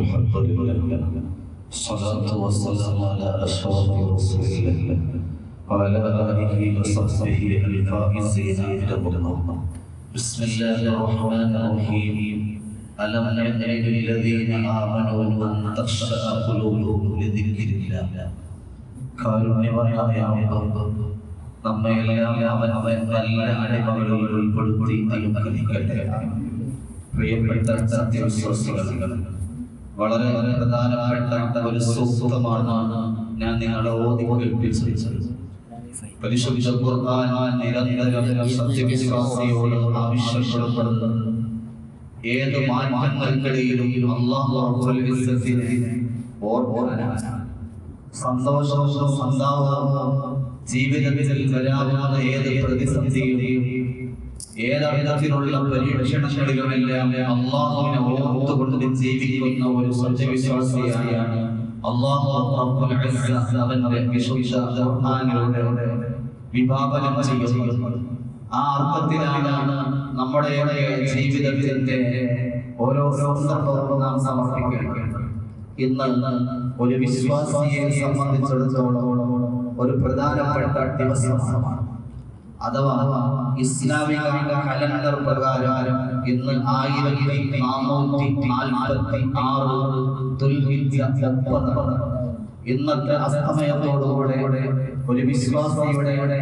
الحمد لله الصلاة والسلام على أشرف رسول الله وعلى آله وصحبه الفائزين عند الله بسم الله الرحمن الرحيم ألم يأن للذين آمنوا أن تخشع قلوبهم لذكر الله കാരുണ്യവാനായ അള്ളാഹ് നമ്മയെല്ലാം അവൻ അവൻ നല്ല അടിമകളിൽ ഉൾപ്പെടുത്തി അനുഗ്രഹിക്കട്ടെ പ്രിയപ്പെട്ട സത്യവിശ്വാസികൾ വളരെ പ്രധാനപ്പെട്ട ഒരു സൂക്തമാണ് ഞാൻ നിങ്ങളെ ഓതി പരിശുദ്ധ ഖുർആൻ നിരന്തരം സത്യവിശ്വാസിയോട് ആവശ്യപ്പെടുന്നത് ഏത് മാറ്റങ്ങൾക്കിടയിലും ജീവിതത്തിൽ വരാവുന്ന ഏത് പ്രതിസന്ധിയും ഏതർത്ഥത്തിലുള്ള പരീക്ഷണങ്ങളിലുമെല്ലാം അള്ളാഹുവിനെ ഓർത്തുകൊണ്ട് ജീവിക്കുന്ന ഒരു സത്യവിശ്വാസിയാണ് ആ നമ്മുടെ ജീവിതത്തിന്റെ ഓരോ നാം സമർപ്പിക്കേണ്ടത്. ഇന്ന് ഒരു വിശ്വാസിയെ സംബന്ധിച്ചിടത്തോളം ഒരു പ്രധാനപ്പെട്ട ദിവസമാണ്. അഥവാ ഇസ്ലാമിക കലണ്ടർ പ്രകാരം ഇന്ന് ആയിരത്തി നാനൂറ്റി നാൽപ്പത്തി ആറ്. ഇന്നത്തെ അസ്തമയത്തോടുകൂടെ ഒരു വിശ്വാസിയുടെ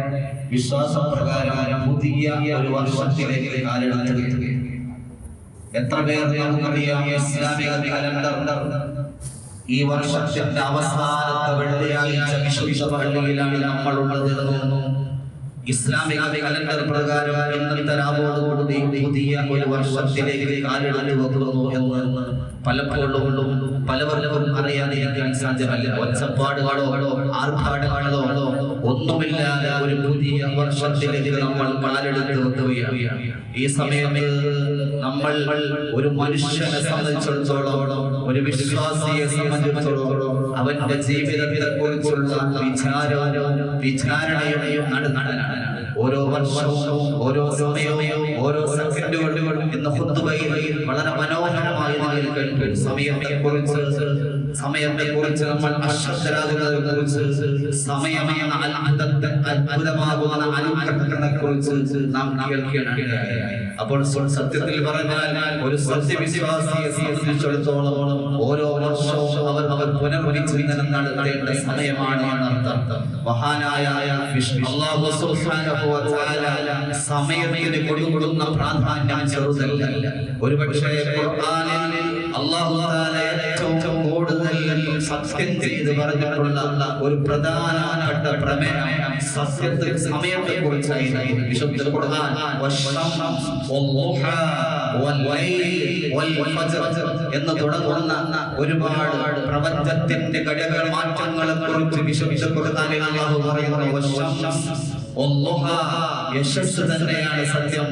വിശ്വാസപ്രകാരം പുതിയ ഒരു വർഷത്തിലേക്ക് കാലെടുത്ത് എത്ര പേർ നമുക്കറിയാം ഇസ്ലാമിക കലണ്ടർ ഈ വർഷത്തിന്റെ അവസാനത്തെ വെള്ളിയാഴ്ച വിശുദ്ധ പള്ളിയിലാണ് നമ്മൾ ഉള്ളത് ഇസ്ലാമിക കലണ്ടർ പ്രകാരം ഇന്നത്തെ രാവോടുകൂടി പുതിയ ഒരു വർഷത്തിലേക്ക് കാലെടുത്ത് വെക്കുന്നു എന്ന് പലപ്പോഴും പലവർക്കും അറിയാതിരിക്കാൻ സാധ്യമല്ല. ഒച്ചപ്പാടുകളോ ആർഭാടങ്ങളോ ഒന്നുമില്ലാതെ ഒരു പുതിയ വർഷത്തിലേക്ക് നമ്മൾ കാലെടുത്ത് വെക്കുകയാണ്. ഈ സമയത്ത് നമ്മൾ ഒരു മനുഷ്യനെ സംബന്ധിച്ചിടത്തോളം ഒരു വിശ്വാസിയെ സംബന്ധിച്ചിടത്തോളം അവന്റെ ജീവിതത്തെ കുറിച്ചുള്ള വിചാരണയും നടന്നാണ് ഓരോ വർഷവും ഓരോ സമയവും ഓരോ സെക്കൻഡുകളും വളരെ മനോഹരമായി സമയത്തെ കുറിച്ച് സമയത്തെ കുറിച്ച് നമ്മൾ അശ്രദ്ധരാകുന്നതിനെ കുറിച്ച് സമയമെന്ന അത്ഭുതത്തെ അത്ഭുതമാകുന്ന അനുഗ്രഹത്തിനെ കുറിച്ച് നാം കേൾക്കുകയാണ് അപ്പോൾ സത്യത്തിൽ പറഞ്ഞാൽ ഒരു സത്യവിശ്വാസിയെ സംബന്ധിച്ചിടത്തോളം ഓരോ വർഷവും അവർ അവർ പുനർവിചിന്തനം നടത്തേണ്ട സമയമാണ് എന്നർത്ഥം. മഹാനായ തആല സമയത്തിന് കൊടുക്കുന്ന പ്രാധാന്യം ചെറുതല്ല. ഒരുപക്ഷേ ഖുർആനിൽ സത്യം പറഞ്ഞിട്ടുള്ള ഒരു പ്രധാനപ്പെട്ട സമയത്തെ എന്ന് തുടങ്ങുന്ന ഒരുപാട് പ്രപഞ്ചത്തിന്റെ ഘടക മാറ്റങ്ങളെ കുറിച്ച് വിശുദ്ധ യശസ് തന്നെയാണ് സത്യം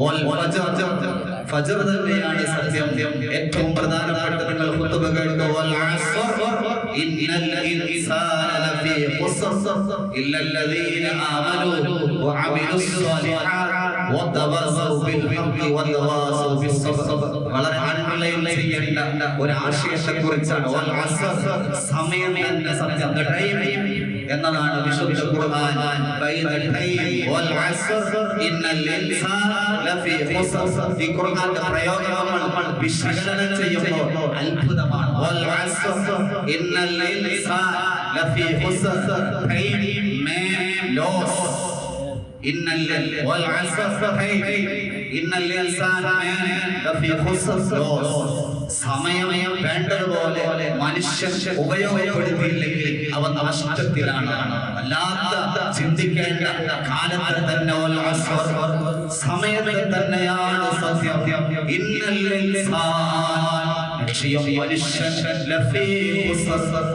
വൽഫജ്ർ തന്നെയാണ് സത്യം. ഏറ്റവും പ്രധാനപ്പെട്ട നിങ്ങൾ കുത്തുക കേട്ടു വൽ അസ്ർ ഇന്നൽ ഇൻസാന ലഫീ ഖുസ്ർ ഇല്ല الذين آمنوا وعملوا الصالحات وتواصوا بالحق وتواصوا بالصبر വളരെ അൺലൈൻ ചെയ്യേണ്ട ഒരു ആശയത്തെ കുറിച്ചാണ് വൽ അസ്ർ സമയം എന്ന സത്യം the time എന്നതാണ് വിശുദ്ധ ഖുർആൻ ബൈന ടൈം വൽ അസ്ർ ഇന്നൽ ഇൻസാന ലഫീ ഖുസ്ർ ഈ ഖുർആന്റെ പ്രയോഗം നമ്മൾ വിശകലനം ചെയ്യുമ്പോൾ അത്ഭുതമാണ് വൽ അസ്ർ ഇന്നൽ ഇൻസാന ലഫീ ഖുസ്ർ ടൈം man loss إن ال- والعسر إن الإنسان لفي خسر loss സമയം വേണ്ടതുപോലെ മനുഷ്യൻ ഉപയോഗപ്പെടുത്തിയില്ലെങ്കിൽ അവൻ നഷ്ടത്തിലാണ് അല്ലാത്ത ചിന്തിക്കേണ്ട കാലത്ത് തന്നെ സമയത്തിൽ തന്നെയാണ് സത്യം. ലക്ഷ്യം മനുഷ്യൻ.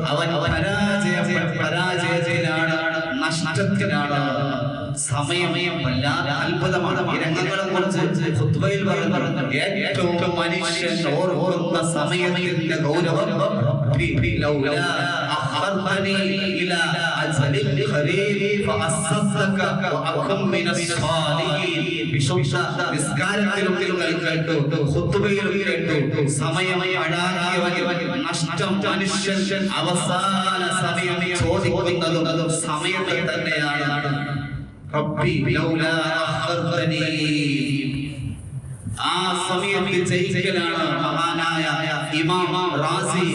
അവൻ പരാജയ പരാജയത്തിലാണ് നഷ്ടത്തിലാണ്. സമയം വല്ലാതെ അത്ഭുതമാണ്. രംഗങ്ങളെ കുറിച്ച് ഖുത്ബയിൽ പറഞ്ഞു ഏറ്റവും മനുഷ്യൻ ഓർക്കുന്ന സമയത്തിന്റെ ഗൗരവം കേട്ടു നഷ്ടം മനുഷ്യൻ അവസാന സമയം ചോദിക്കുന്നതും സമയത്തെ തന്നെയാണ്. റബ്ബി ലൗലാ അഖർതനീ ആ സമയത്ത് ജയിക്കലാണ് മഹാനായ ഇമാം റാസി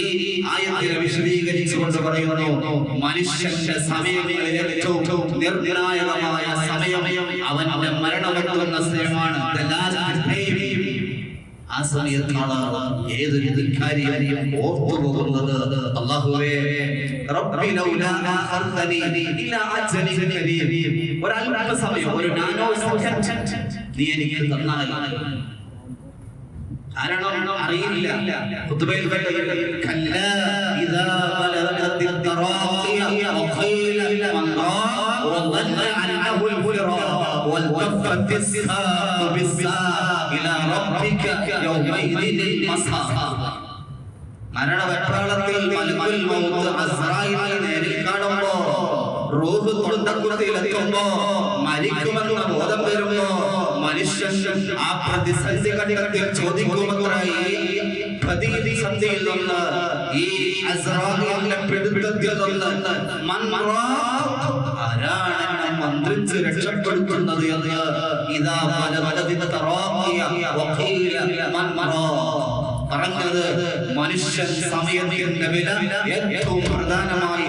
ഈ ആയത്തിനെ വിശദീകരിച്ചുകൊണ്ട് പറയുന്നു മനുഷ്യന്റെ സമയങ്ങളിൽ ഏറ്റവും നിർണായകമായ സമയം അവന്റെ മരണമെത്തുന്ന സമയമാണ്. ആ സമയത്താണ് ഏതൊരു ധിക്കാരിയെയും ഓർത്തു പോകുന്നത് അള്ളാഹുവേ ഒരല്പസമയം ഒരു നാനോ നീ എനിക്ക് തന്നാൽ കാരണം അറിയില്ല وضل عنه البلرى والتفت الساق بالساق ഇലാ റബ്ബിക യൗമൈദിൽ മസ്ഹാ മരണ വെപ്രാളത്തിൽ മൗത്ത് അസ്രായിനെ നേരിൽ റൂഹ് തൊണ്ടക്കുത്തിയിലെത്തുമ്പോ മരിക്കുമെന്ന ബോധം വരുമ്പോ മനുഷ്യൻ ആ പ്രതിസന്ധി ഘട്ടത്തിൽ ചോദിക്കുമത്രായി പ്രതിസന്ധിയിൽ നിന്ന് ഈ അസ്രായിലിന്റെ പിടുത്തത്തിൽ നിന്ന് ആരാണ് മന്ത്രിച്ച് രക്ഷപ്പെടുത്തുന്നത് എന്ന് ഇതാ പല പലതിന് പറഞ്ഞത് മനുഷ്യൻ സമയത്തിന്റെ വില ഏറ്റവും പ്രധാനമായി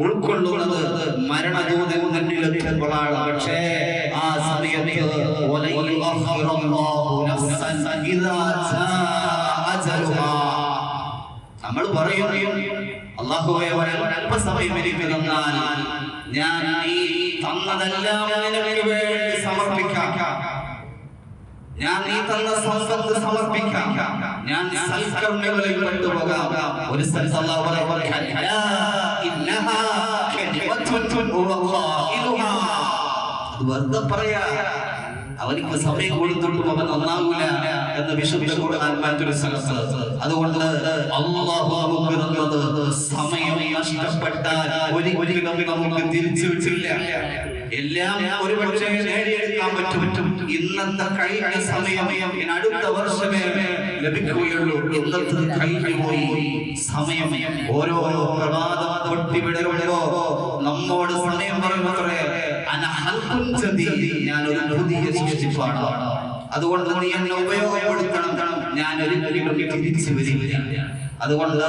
ഉൾക്കൊള്ളുന്നത് മരണദൂതൻ മുന്നിലെത്തുമ്പോഴാണ് പറയും. അള്ളാഹുവെ ഒരല്പസമയം എനിക്ക് തന്നാൽ ഞാൻ ഈ തന്നതെല്ലാം നിനക്ക് വേണ്ടി സമർപ്പിക്കാം. ഞാൻ നീ തന്ന സമ്പത്ത് സമർപ്പിക്കാം. ഞാൻ സൽക്കർമ്മങ്ങളിൽ പെട്ടുപോകാം. ഒരു. അത് വെറുതെ പറയാ. അവനിക്ക് സമയം കൊടുത്തിട്ടും അവൻ നന്നാവൂല എന്ന് വിശുദ്ധ ഖുർആൻ മറ്റൊരു സ്ഥലത്ത് അതുകൊണ്ട് നമുക്ക് തന്നത് സമയം നഷ്ടപ്പെട്ടാൽ ഒരിക്കലും നമുക്ക് തിരിച്ചു വിട്ടില്ല. എല്ലാം ഒരു പക്ഷേ നേടിയെടുക്കാൻ പറ്റും. ഇന്നത്തെ കഴിഞ്ഞ സമയം അടുത്ത വർഷമേ ലഭിക്കുകയുള്ളൂ. ഇന്നത്തെ കഴിഞ്ഞു പോയി സമയം ഓരോ പ്രഭാതം പൊട്ടിവിടരുമ്പോ നമ്മോട് സമയം പറയുമ്പോഴേ ഞാൻ ഒരു പുതിയ സൃഷ്ടിപ്പാണ്. അതുകൊണ്ട് നീ എന്നെ ഉപയോഗപ്പെടുത്തണം. ഞാൻ ഒരിക്കലും തിരിച്ചു വരികയാണ് അതുകൊണ്ട്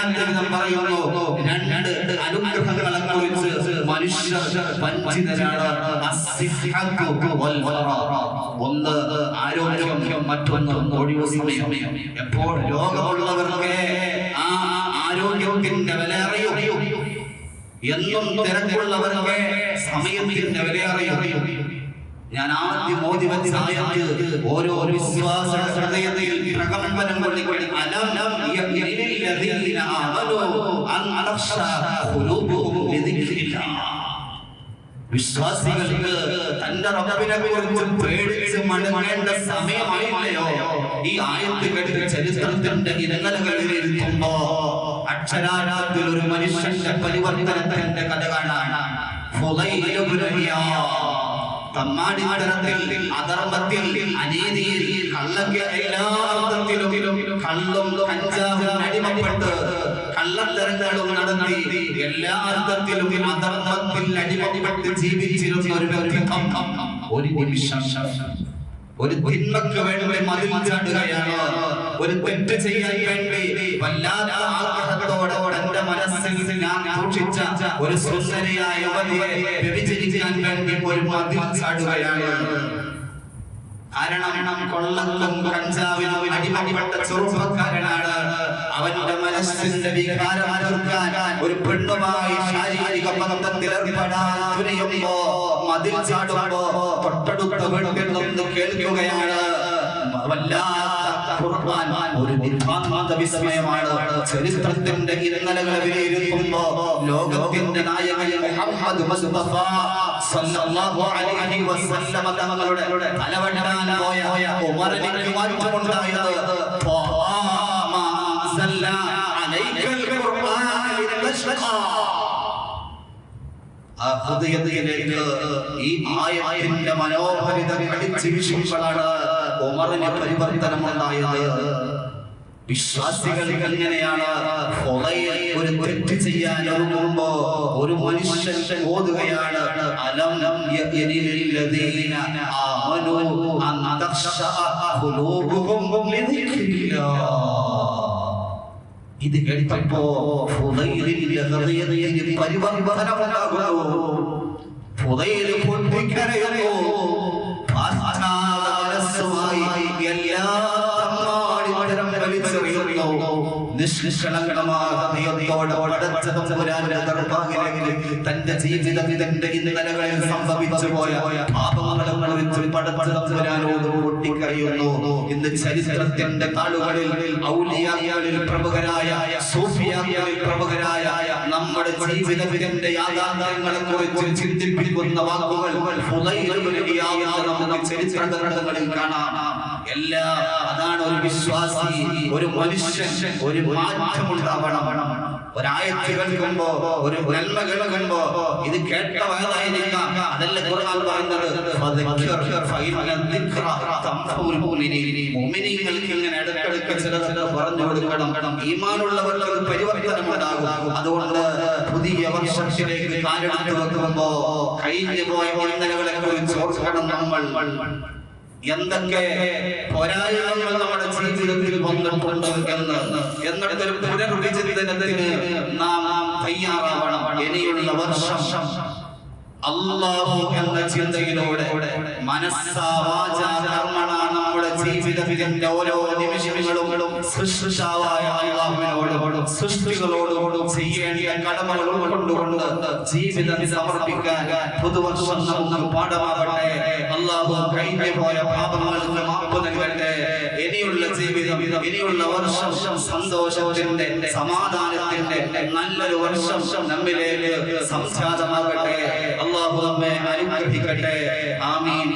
ആന്തരികം പറയുന്നു രണ്ട് അനുഗ്രഹങ്ങളെ കുറിച്ച് മനുഷ്യർ വഞ്ചിതരാണ്. ഒന്ന് ആരോഗ്യം മറ്റൊന്ന് ഒഴിവ് സമയം. എപ്പോൾ രോഗമുള്ളവർക്ക് ആ ആരോഗ്യത്തിന്റെ വില അറിയൂ എന്നും തിരക്കുള്ളവർക്ക് സമയത്തിന്റെ വില അറിയൂ ഞാൻ ആദ്യം മോദി വെച്ച ഓരോ വിശ്വാസ ഹൃദയത്തിൽ പ്രകമ്പനം കൊള്ളിക്കൊള്ളി അലം യഅ്നില്ലദീന ആമനു വിശ്വാസികൾക്ക് തന്റെ റബ്ബിനെ കുറിച്ച് പേടിച്ച് മടങ്ങേണ്ട സമയമായില്ലയോ? ഈ ആയത്ത് കേട്ട് ചരിത്രത്തിന്റെ ഇരങ്ങലുകളിൽ ഇരുത്തുമ്പോ അക്ഷരാർത്ഥത്തിൽ ഒരു മനുഷ്യന്റെ പരിവർത്തനത്തിന്റെ കഥ കാണാണ് തമ്മാടിത്തരത്തിൽ അധർമ്മത്തിൽ അനീതിയിൽ കള്ളക്ക് എല്ലാ അർത്ഥത്തിലും കള്ളും കഞ്ചാവും അടിമപ്പെട്ട് കള്ളത്തരങ്ങളും നടത്തി എല്ലാ അർത്ഥത്തിലും അധർമ്മത്തിൽ അടിമപ്പെട്ട് ജീവിച്ചിരുന്ന ഒരു വ്യക്തിത്വം ഒരു നിമിഷം. ഒരു തിന്മക്ക് വേണ്ടി മതിൽ ചാടുകയാണ് ഒരു തെറ്റ് ചെയ്യാൻ വേണ്ടി വല്ലാത്ത ആഗ്രഹത്തോടെ തന്റെ മനസ്സിൽ ഞാൻ സൂക്ഷിച്ച ഒരു സുന്ദരിയായ യുവതിയെ വ്യഭിചരിക്കാൻ വേണ്ടി ഒരു മതിൽ ചാടുകയാണ്. കാരണം കൊള്ളക്കും കഞ്ചാവിനും അടിമടിപ്പെട്ട ചെറുപ്പക്കാരനാണ് അവന്റെ മനസ്സിന്റെ വികാരം തീർക്കാൻ ഒരു പെണ്ണുമായി ശാരീരിക ബന്ധത്തിൽ ഏർപ്പെടാൻ തുനിയുമ്പോ മതിൽ ചാടുമ്പോ തൊട്ടടുത്ത വീട്ടിൽ നിന്ന് കേൾക്കുകയാണ്. വല്ലാത്ത ഖുർആൻ ഒരു ചരിത്രത്തിന്റെ ലോകത്തിന്റെ നായകൻ മുഹമ്മദ് മുസ്തഫ സല്ലല്ലാഹു അലൈഹി വസല്ലമ തങ്ങളുടെ പോയ ആ ഹൃദയത്തിലേക്ക് ഈ ആയത്തിന്റെ മനോഹരിത കടിച്ചു വീശുമ്പോഴാണ് ഉമറിന് പരിവർത്തനം ഉണ്ടായത് വിശ്വാസികൾ എങ്ങനെയാണ് ഒരു തെറ്റ് ചെയ്യാൻ ഒരുങ്ങുമ്പോ ഒരു മനുഷ്യൻ ഓതുകയാണ് അലം ഇത് കേട്ടപ്പോ പരിവർത്തനം ഹൃദയത്തിൽ തന്റെ ജീവിതത്തിന്റെ ഇന്നലകളിൽ സംഭവിച്ചു പോയ പാപങ്ങളും കുറിച്ച് പടച്ച തമ്പുരാനോട് പൊട്ടിക്കറിയുന്നു ഇന്ന് ചരിത്രത്തിന്റെ താളുകളിൽ ഔലിയാക്കളിൽ പ്രമുഖരായ സൂഫിയാക്കളിൽ പ്രമുഖരായ നമ്മുടെ ജീവിതത്തിന്റെ യാഥാർത്ഥ്യങ്ങളെ കുറിച്ച് ചിന്തിപ്പിക്കുന്ന വാക്കുകൾ നമുക്ക് ചരിത്ര ഗ്രന്ഥങ്ങളിൽ കാണാം. എല്ലാ അതാണ് ഒരു വിശ്വാസി ഒരു മനുഷ്യൻ ഒരു മാറ്റം ഉണ്ടാവണം ഒരായത്ത് കേൾക്കുമ്പോ ഒരു നന്മ കേൾക്കുമ്പോ ഇത് കേട്ട ഖുർആൻ പറയുന്നത്? പറഞ്ഞു കൊടുക്കണം. പരിവർത്തനം ഉണ്ടാകും. അതുകൊണ്ട് പുതിയ വർഷത്തിലേക്ക് കാലെടുത്ത് വെക്കുമ്പോ കഴിഞ്ഞു പോയ ഇന്നലകളെ കുറിച്ച് ഓർക്കണം നമ്മൾ. എന്തൊക്കെ പോരായ്മകൾ നമ്മുടെ ജീവിതത്തിൽ വന്നിട്ടുണ്ട് എന്ന് എന്നിട്ടൊരു പുനർവിചിന്തനത്തിന് നാം തയ്യാറാവണം. ഇനിയുള്ള വർഷം അള്ളാഹു എന്ന ചിന്തയിലൂടെ മനസ്സാ വാചാ കർമ്മണ നമ്മുടെ ജീവിതത്തിന്റെ ഓരോ നിമിഷങ്ങളും സൃഷ്ടാവായ അള്ളാഹുവിനോടും സൃഷ്ടികളോടും ചെയ്യേണ്ട കടമകളും കൊണ്ടുകൊണ്ട് ജീവിതം സമർപ്പിക്കാൻ പുതുവർഷം നമുക്ക് പാഠമാകട്ടെ. അള്ളാഹു കഴിഞ്ഞു പോയ പാപങ്ങൾക്ക് മാപ്പ് നൽകട്ടെ. ഇനിയുള്ള ജീവിതം ഇനിയുള്ള വർഷം സന്തോഷത്തിന്റെ സമാധാനത്തിന്റെ നല്ലൊരു വർഷം നമ്മിലേക്ക് സംജാതമാകട്ടെ അള്ളാഹു നമ്മെ അനുഗ്രഹിക്കട്ടെ ആമീൻ